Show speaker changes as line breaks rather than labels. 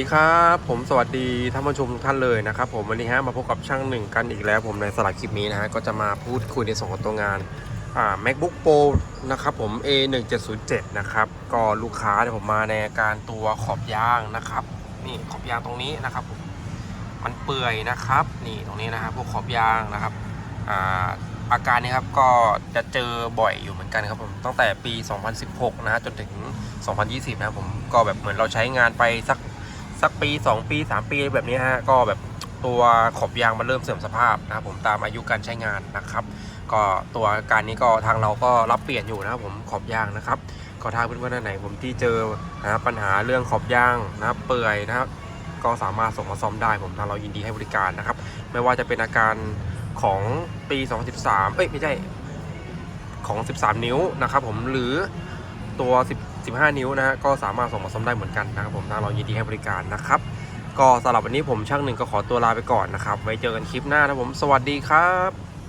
สวัสดีครับผมสวัสดีท่านผู้ชมทุกท่านเลยนะครับผมวันนี้ฮะมาพบกับช่างหนึ่งกันอีกแล้ว ผมในสลับคลิปนี้นะฮะก็จะมาพูดคุยในส่วนของตัวงานอ่า macbook pro นะครับผม a 1 7 0 7นะครับก็ลูกค้าเนี่ยผมมาในอาการตัวขอบยางนะครับนี่ขอบยางตรงนี้นะครับผมมันเปื่อยนะครับนี่ตรงนี้นะครับพวกขอบยางนะครับอ่าอาการนี้ครับก็จะเจอบ่อยอยู่เหมือนกันครับผมตั้งแต่ปี 2016 นะฮะจนถึง 2020 นะครับผมก็แบบเหมือนเราใช้งานไปสัก สักปี 2 ปี 3 ปีแบบนี้ฮะก็แบบตัวขอบยางมันเริ่มเสื่อมสภาพนะครับผมตามอายุการใช้งานนะครับ ก็ตัวการนี้ก็ทางเราก็รับเปลี่ยนอยู่นะครับผมขอบยางนะครับ ก็ถ้าเพื่อนๆท่านไหนผมที่เจอนะครับปัญหาเรื่องขอบยางนะครับเปื่อยนะครับ ก็สามารถส่งมาซ่อมได้ผมทางเรายินดีให้บริการนะครับ ไม่ว่าจะเป็นอาการของปี 2013 เอ้ยไม่ใช่ของ 13 นิ้วนะครับผมหรือตัว 10 15 นิ้วนะฮะก็สามารถส่งมาซ่อมได้เหมือนกันนะครับผมทางเรายินดีให้บริการนะครับก็สำหรับวันนี้ผมช่างหนึ่งก็ขอตัวลาไปก่อนนะครับไว้เจอกันคลิปหน้านะผมสวัสดีครับ